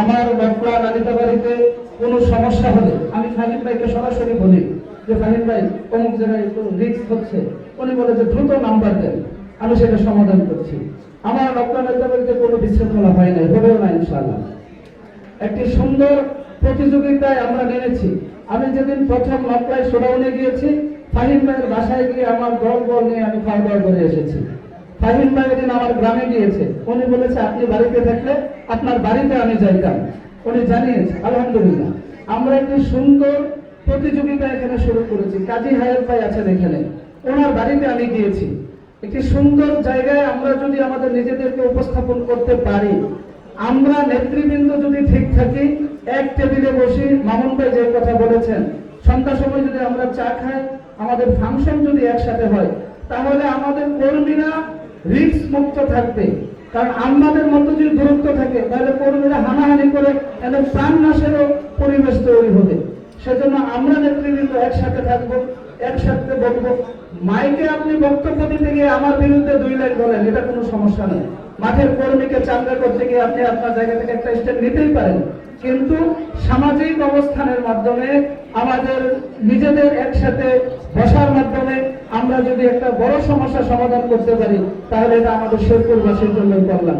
আমার বাপলা নানিতা বাড়িতে কোনো সমস্যা হলে, আমি ফাহিম ভাইকে সরাসরি বলি যে, ফাহিম ভাই, অমুক জায়গায় একটু রিস্ক হচ্ছে। উনি বলে যে, দ্রুত নাম্বার দেন। আমি সেটা সমাধান করছি। আমার বাপলা নানিতা বাড়িতে কোনো বিশৃঙ্খলা হয় নাই, হবেও না, ইনশাআল্লাহ। একটি সুন্দর প্রতিযোগিতায় আমরা নেমেছি। আমি যেদিন প্রথম নকলায় সোডাউনে গিয়েছি, ফাহিম ভাইয়ের বাসায় গিয়ে আমার দল বল নিয়ে আমি খাওয়া দাওয়া করে এসেছি। ফাহিম ভাই দিন আমার গ্রামে গিয়েছে। উনি বলেছে, আপনি বাড়িতে থাকলে আপনার বাড়িতে আমি যাইতাম। উনি জানিয়েছে, আলহামদুলিল্লাহ, আমরা একটি সুন্দর প্রতিযোগিতা এখানে শুরু করেছি। কাজী হায়াত ভাই আছেন এখানে। ওনার বাড়িতে আমি গিয়েছি। একটি সুন্দর জায়গায় আমরা যদি আমাদের নিজেদেরকে উপস্থাপন করতে পারি, আমরা নেতৃবৃন্দ যদি ঠিক থাকি, এক টেবিলে বসি মামুন ভাই যে কথা বলেছেন সন্ধ্যার সময় যদি আমরা চা খাই, আমাদের ফাংশন যদি একসাথে হয়, তাহলে আমাদের কর্মীরা রিস্ক মুক্ত থাকবে। কারণ আমাদের মধ্যে যদি দূরত্ব থাকে, তাহলে কর্মীরা হানাহানি করে এবং প্রাণ নাশেরও পরিবেশ তৈরি হবে। সেজন্য আমরা নেতৃবৃন্দ একসাথে থাকব, একসাথে বলব, মাইকে আপনি বক্তব্য দিতে গিয়ে আমার বিরুদ্ধে দুই লাইন বলেন, এটা কোনো সমস্যা নেই মাঠের কর্মীকে চাঙ্গা করতে গিয়ে আপনি আপনার জায়গা থেকে একটা স্টেপ নিতেই পারেন। কিন্তু সামাজিক অবস্থানের মাধ্যমে আমাদের নিজেদের একসাথে বসার আমরা যদি একটা বড় সমস্যা সমাধান করতে পারি তাহলে এটা আমাদের শেরপুরবাসীর জন্য করলাম।